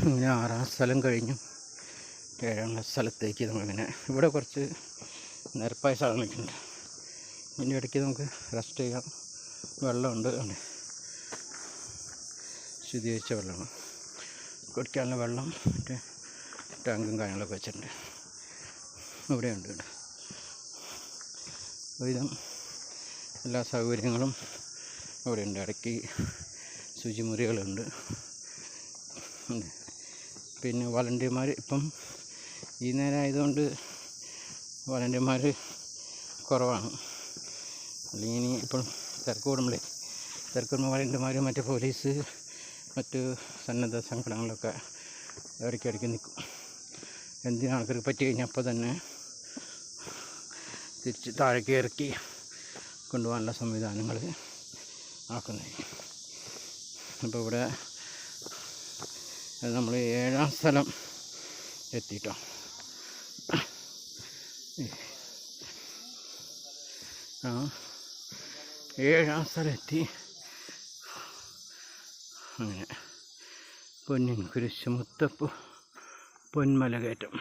ഇങ്ങനെ ആറാം സ്ഥലം കഴിഞ്ഞു. ഏഴാം സ്ഥലത്തേക്ക് നമ്മളിങ്ങനെ ഇവിടെ കുറച്ച് നിരപ്പായ സ്ഥലങ്ങളൊക്കെ ഉണ്ട്. ഇതിന്റെ ഇടയ്ക്ക് നമുക്ക് റെസ്റ്റ് ചെയ്യാം. വെള്ളമുണ്ട്. ഉണ്ട് ശുദ്ധീകരിച്ച വെള്ളമാണ്. കുടിക്കാനുള്ള വെള്ളം മറ്റേ ടാങ്കും കാര്യങ്ങളൊക്കെ വെച്ചിട്ടുണ്ട്. ഇവിടെ ഉണ്ട് ഒരുവിധം എല്ലാ സൗകര്യങ്ങളും അവിടെ ഉണ്ട് ഇടയ്ക്ക് ശുചിമുറികളുണ്ട്. ഉണ്ട് പിന്നെ വളണ്ടിയർമാർ ഇപ്പം ഈ നേരം ആയതുകൊണ്ട് വളണ്ടിയർമാർ കുറവാണ്. അല്ലെങ്കിൽ ഇനി ഇപ്പം തിരക്ക് കൂടുമ്പോഴേ തിരക്ക് കൂടുമ്പോൾ വളണ്ടിയർമാർ മറ്റേ പോലീസ് മറ്റ് സന്നദ്ധ സംഘടനകളൊക്കെ ഇടയ്ക്കിടയ്ക്ക് നിൽക്കും എന്തിനും ആൾക്കാർക്ക് പറ്റി കഴിഞ്ഞാൽ അപ്പോൾ തന്നെ തിരിച്ച് താഴേക്ക് ഇറക്കി കൊണ്ടുപോകാനുള്ള സംവിധാനങ്ങൾ ആക്കുന്നത് അപ്പോൾ ഇവിടെ നമ്മൾ ഏഴാം സ്ഥലം എത്തിയിട്ടോ ആ ഏഴാം സ്ഥലം എത്തി. അങ്ങനെ. പൊന്നിൻ കുരിശ് മുത്തപ്പു പൊന്മല കയറ്റം